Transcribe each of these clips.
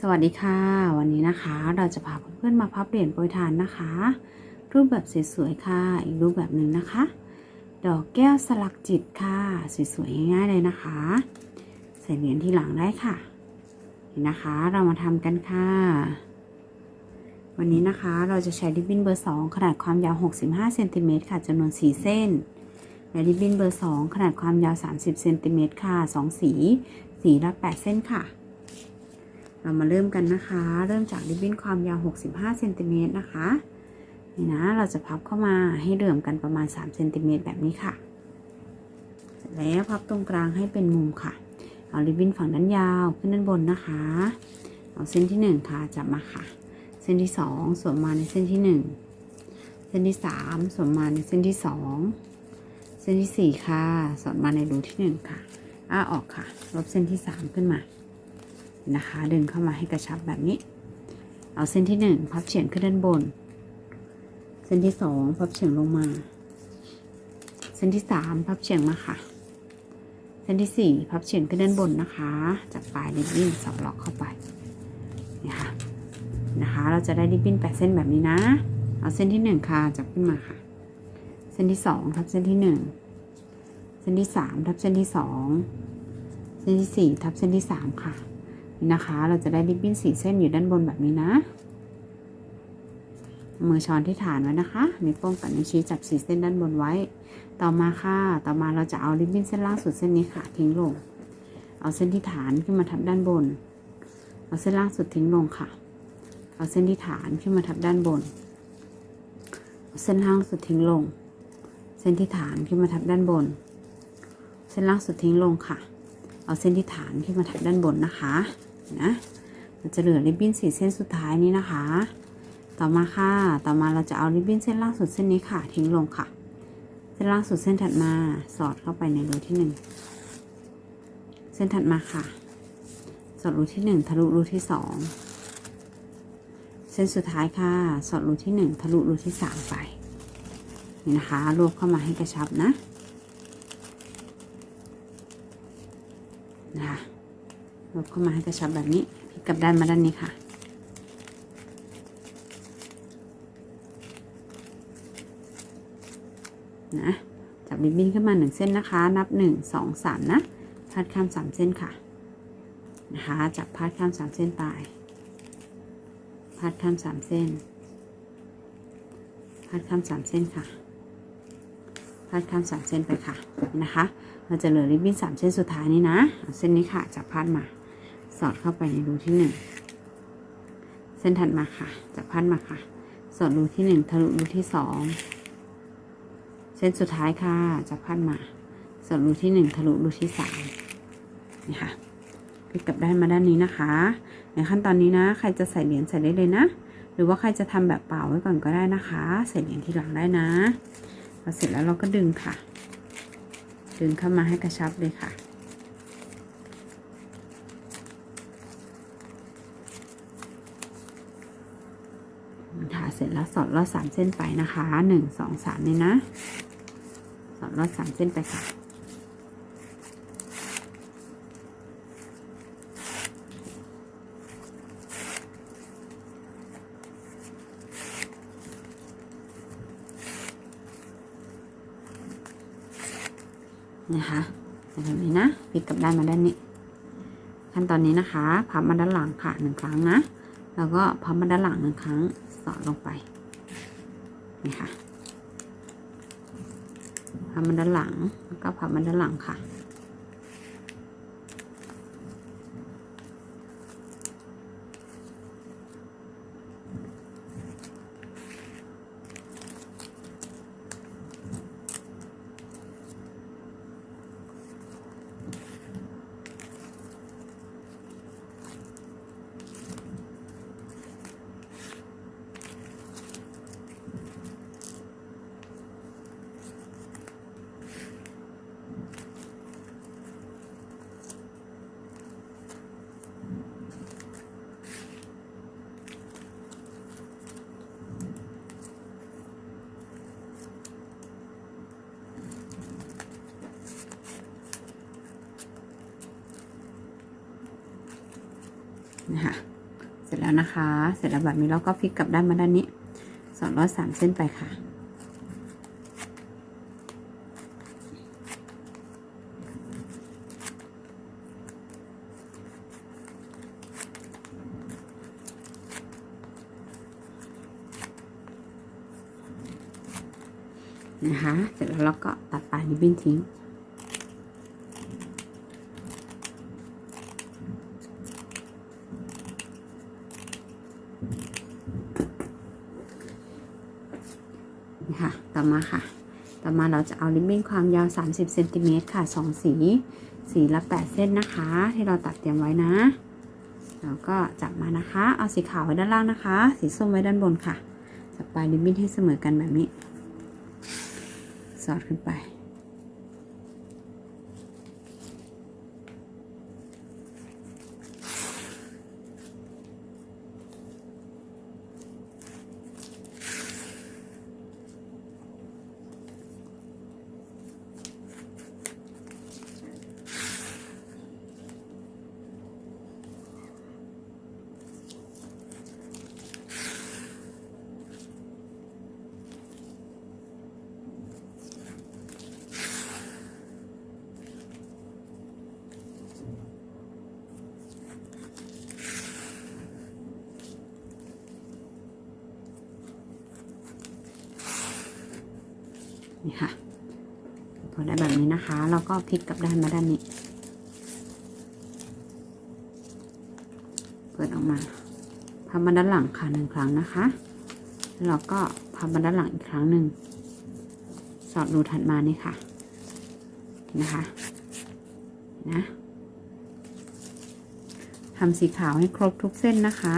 สวัสดีค่ะ วันนี้นะคะ เราจะพาเพื่อนๆมาพับเหรียญโปรยทานนะคะ รูปแบบสวยๆค่ะ อีกรูปแบบหนึ่งนะคะ ดอกแก้วสลักจิตค่ะสวยๆง่ายๆเลยนะคะ ใส่เหรียญที่หลังได้ค่ะนี่นะคะ เรามาทำกันค่ะ วันนี้นะคะเราจะใช้ริบบิ้นเบอร์ 2 ขนาดความยาว 65เซนติเมตรค่ะจำนวน 4 เส้นและริบบิ้นเบอร์ 2 ขนาดความยาว 30เซนติเมตรค่ะ 2 สี สีละ 8 เส้นค่ะ เรามาเริ่มกันนะคะ เริ่มจากริบบิ้นความยาว 65เซนติเมตรนะคะนี่นะเราจะพับเข้ามาให้เหลื่อมกันประมาณ3เซนติเมตรแบบนี้ค่ะ เสร็จแล้วพับตรงกลางให้เป็นมุมค่ะ เอาริบบิ้นฝั่งด้านยาวขึ้นด้านบนนะคะ เอาเส้นที่ 1 ค่ะจับมาค่ะ เส้นที่ 2 สวมมาในเส้นที่ 1 เส้นที่ 3 สวมมาในเส้นที่ 2 เส้นที่ 4 ค่ะ สอดมาในรูที่ 1 ค่ะ อ้าออกค่ะ ลบเส้นที่ 3 ขึ้นมา นะคะ ดึงเข้ามาให้กระชับแบบนี้ เอาเส้นที่ 1 พับเฉียงขึ้นด้านบน เส้นที่ 2 พับเฉียงลงมา เส้นที่ 3 พับเฉียงมาค่ะ เส้นที่ 4 พับเฉียงขึ้นด้านบนนะคะ จากปลายริบบิ้นสอดล็อกเข้าไปนี่ค่ะนะคะ เราจะได้ริบบิ้นแปดเส้นแบบนี้นะ เอาเส้นที่ 1 ค่ะจับขึ้นมาค่ะ เส้นที่ 2 ทับเส้นที่ 1เส้นที่3ทับเส้นที่2เส้นที่4ทับเส้นที่3ค่ะ นะคะ เราจะได้ริบบิ้นสี่เส้นอยู่ด้านบนแบบนี้นะ มือช้อนที่ฐานไว้นะคะนิ้วโป้งกับนิ้วชี้จับสี่เส้นด้านบนไว้ ต่อมาค่ะ ต่อมาเราจะเอาริบบิ้นเส้นล่างสุดเส้นนี้ค่ะ ทิ้งลง เอาเส้นที่ฐานขึ้นมาทับด้านบน เอาเส้นล่างสุดทิ้งลงค่ะ เอาเส้นที่ฐานขึ้นมาทับด้านบน เส้นล่างสุดทิ้งลง เส้นที่ฐานขึ้นมาทับด้านบน เส้นล่างสุดทิ้งลงค่ะเอาเส้นที่ฐานขึ้นมาทับด้านบนนะคะ นะเราจะเหลือริบบิ้นสี่เส้นสุดท้ายนี้นะคะ ต่อมาค่ะ ต่อมาเราจะเอาริบบิ้นเส้นล่างสุดเส้นนี้ค่ะ ทิ้งลงค่ะ เส้นล่างสุดเส้นถัดมาสอดเข้าไปในรูที่หนึ่งเส้นถัดมาค่ะ สอดรูที่หนึ่งทะลุรูที่สองเส้นสุดท้ายค่ะ สอดรูที่หนึ่งทะลุรูที่สามไปนี่นะคะ รวบเข้ามาให้กระชับนะรวบ เข้ามาให้กระชับแบบนี้พลิกกลับด้านมาด้านนี้ค่ะ นะจับริบบิ้นขึ้นมาหนึ่งเส้นนะคะ นับหนึ่งสองสามนะพาดข้ามสามเส้นค่ะ นะคะ จับพาดข้ามสามเส้นไปพาดข้ามสามเส้นพาดข้ามสามเส้นค่ะพาดข้ามสามเส้นไปค่ะ นะคะ เราจะเหลือริบบิ้นสามเส้นสุดท้ายนี้นะเอาเส้นนี้ค่ะ จับพาดมา สอดเข้าไปในรูที่หนึ่งเส้นถัดมาค่ะจับพาดมาค่ะ สอดรูที่หนึ่งทะลุรูที่สองเส้นสุดท้ายค่ะจับพันมา สอดรูที่หนึ่งทะลุรูที่สามนี่ค่ะพลิกกลับด้านมาด้านนี้นะคะ ในขั้นตอนนี้นะ ใครจะใส่เหรียญใส่ได้เลยนะ หรือว่าใครจะทำแบบเปล่าไว้ก่อนก็ได้นะคะ ใส่เหรียญที่หลังได้นะพอเสร็จแล้วเราก็ดึงค่ะ ดึงเข้ามาให้กระชับเลยค่ะ ค่ะ เสร็จแล้วสอดลอดสามเส้นไปนะคะหนึ่งสองสามนี่นะ สอดลอดสามเส้นไปค่ะนะคะแบบนี้นะพลิกกลับด้านมาด้านนี้ ขั้นตอนนี้นะคะ พับมาด้านหลังค่ะหนึ่งครั้งนะ แล้วก็พับมาด้านหลังหนึ่งครั้ง สอดลงไปนี่ค่ะพับมันด้านหลังแล้วก็พับมันด้านหลังค่ะ ร็จ แล้วนะคะ เสร็จแล้วแบบนี้เราก็พลิกกลับด้านมาด้านนี้สอดลอดสามเส้นไปค่ะ นะคะ เสร็จแล้วเราก็ตัดปลายริบบิ้นทิ้ง นี่ค่ะ ต่อ มาค่ะ ต่อมาเราจะเอาริบบิ้นความยาว 30เซนติเมตรค่ะ 2 สี สีละ 8 เส้นนะคะ ที่เราตัดเตรียมไว้นะ แล้วก็จับมานะคะ เอาสีขาวไว้ด้านล่างนะคะ สีส้มไว้ด้านบนค่ะ จับปลายริบบิ้นให้เสมอกันแบบนี้ สอดขึ้นไป นี่ค่ะพอได้แบบนี้นะคะเราก็พลิกกลับด้านมาด้านนี้ เปิดออกมาพับมาด้านหลังค่ะหนึ่งครั้งนะคะแล้วก็พับมาด้านหลังอีกครั้งหนึ่งสอดรูถัดมานี่ค่ะนะคะนะทำสีขาวให้ครบทุกเส้นนะคะ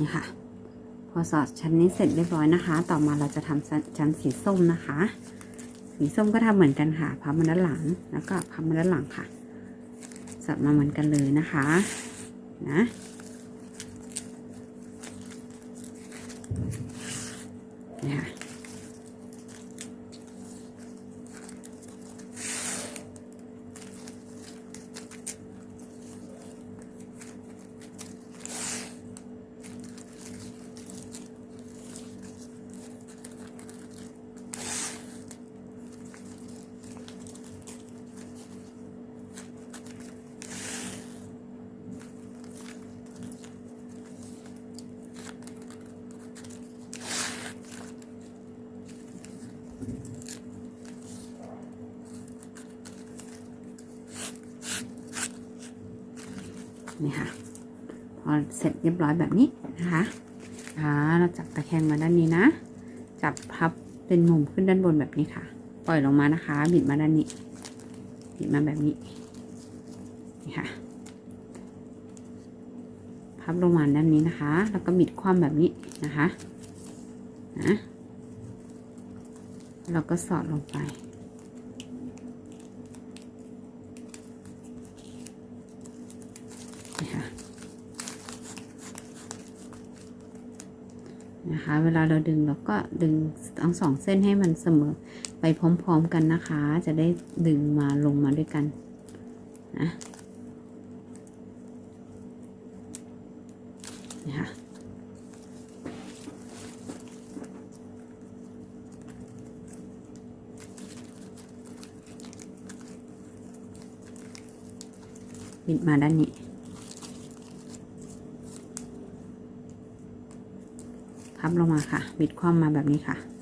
นี่ค่ะ พอสอดชั้นนี้เสร็จเรียบร้อยนะคะ ต่อมาเราจะทำชั้นสีส้มนะคะ สีส้มก็ทำเหมือนกันค่ะพับมาด้านหลังแล้วก็พับมาด้านหลังค่ะสอดมาเหมือนกันเลยนะคะนะเนี่ย นี่ค่ะ พอเสร็จเรียบร้อยแบบนี้นะคะอ่าเราจับตะแคงมาด้านนี้นะ จับพับเป็นมุมขึ้นด้านบนแบบนี้ค่ะ ปล่อยลงมานะคะ บิดมาด้านนี้ บิดมาแบบนี้ นี่ค่ะ พับลงมาด้านนี้นะคะ แล้วก็บิดคว่ำแบบนี้นะคะนะเราก็สอดลงไป นะคะนะคะ เวลาเราดึงเราก็ดึงทั้งสองเส้นให้มันเสมอไปพร้อม ๆ กันนะคะ จะได้ดึงมาลงมาด้วยกันนะนะคะบิดมาด้านนี้ พับลงมาค่ะ บิดคว่ำมาแบบนี้ค่ะ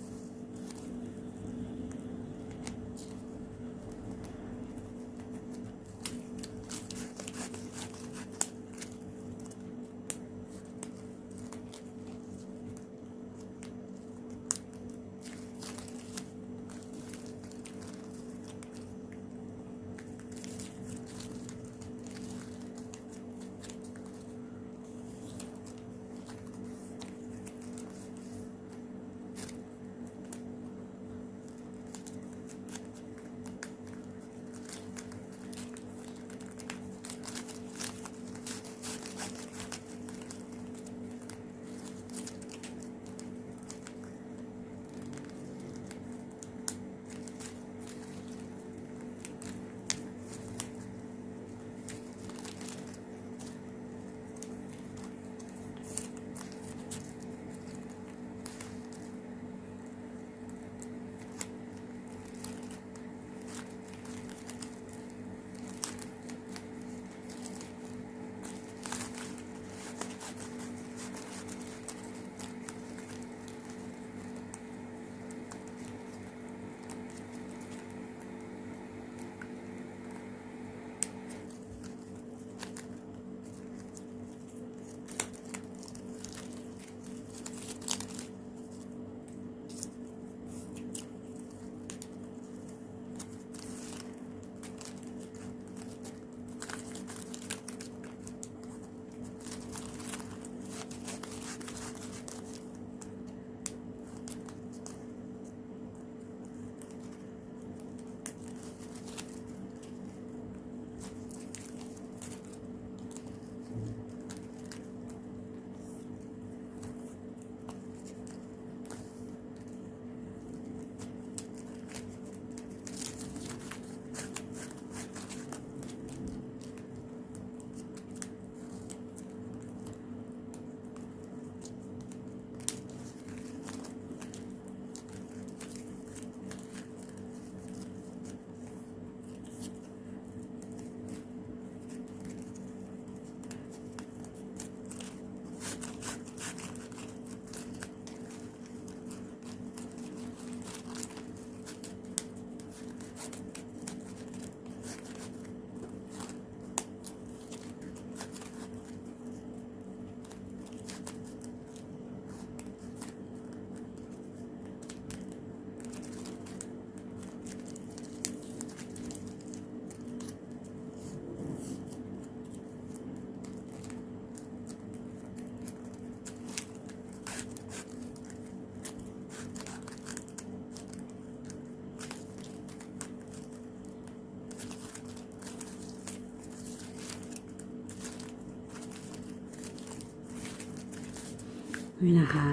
นี่นะคะ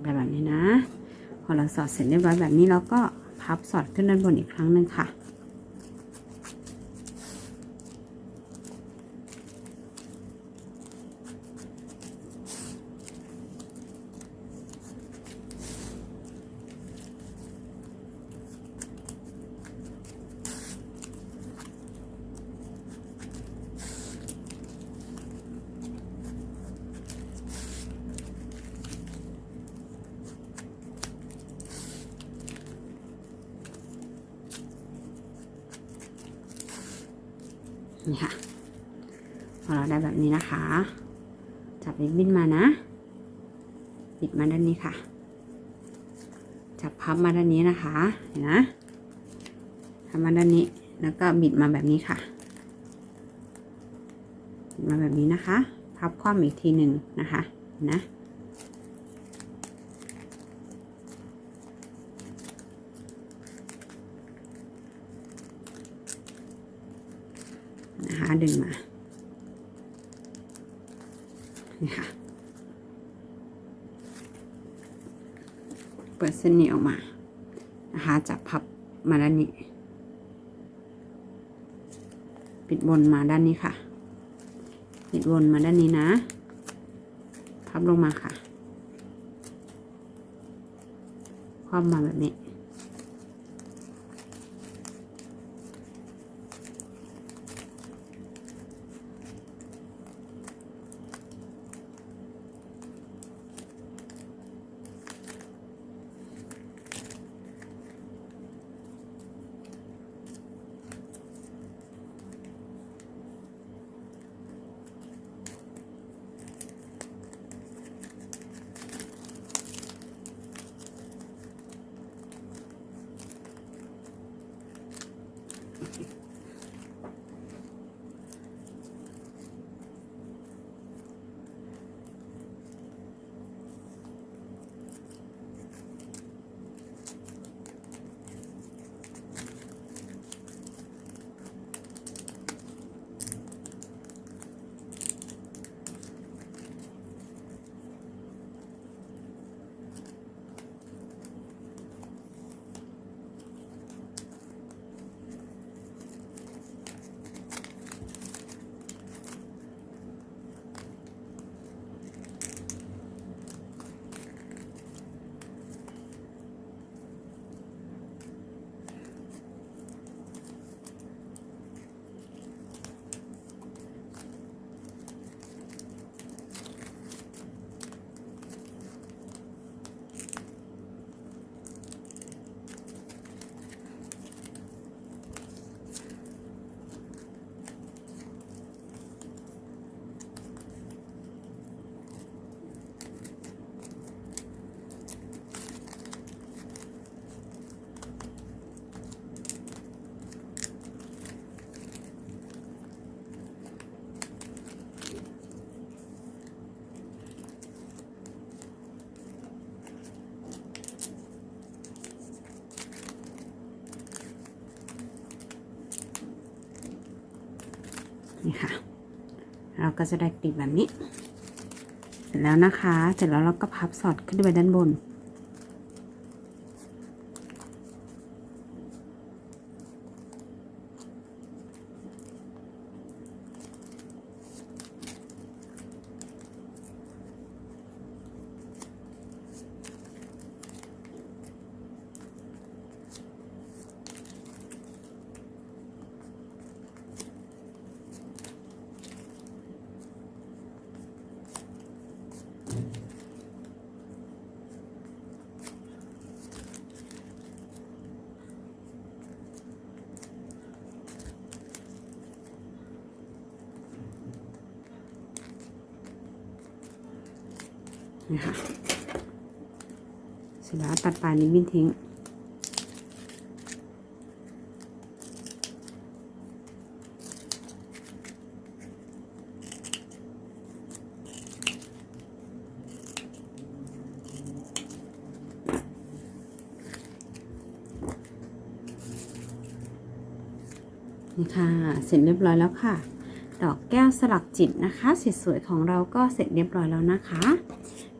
แบบแบบนี้นะ พอเราสอดเสร็จเรียบร้อยแบบนี้เราก็พับสอดขึ้นด้านบนอีกครั้งหนึ่งค่ะ นี่ค่ะ พอเราได้แบบนี้นะคะ จับริบบิ้นมานะ บิดมาด้านนี้ค่ะ จับพับมาด้านนี้นะคะ เห็นนะทำมาด้านนี้ แล้วก็บิดมาแบบนี้ค่ะ บิดมาแบบนี้นะคะ พับคว่ำอีกทีหนึ่งนะคะ นะดึงมา นี่ค่ะ เปิดเส้นนี้ออกมา นะคะจับพับมาด้านนี้ ปิดบนมาด้านนี้ค่ะ ปิดบนมาด้านนี้นะ พับลงมาค่ะ คว่ำมาแบบนี้ นี่ค่ะ เราก็จะได้กลีบแบบนี้ เสร็จแล้วนะคะ เสร็จแล้วเราก็พับสอดขึ้นไปด้านบน นี่ค่ะเสร็จแล้วตัดปลายนิ้วบิ้นทิ้ง นี่ค่ะ เสร็จเรียบร้อยแล้วค่ะดอกแก้วสลักจิตนะคะสวยๆของเราก็เสร็จเรียบร้อยแล้วนะคะ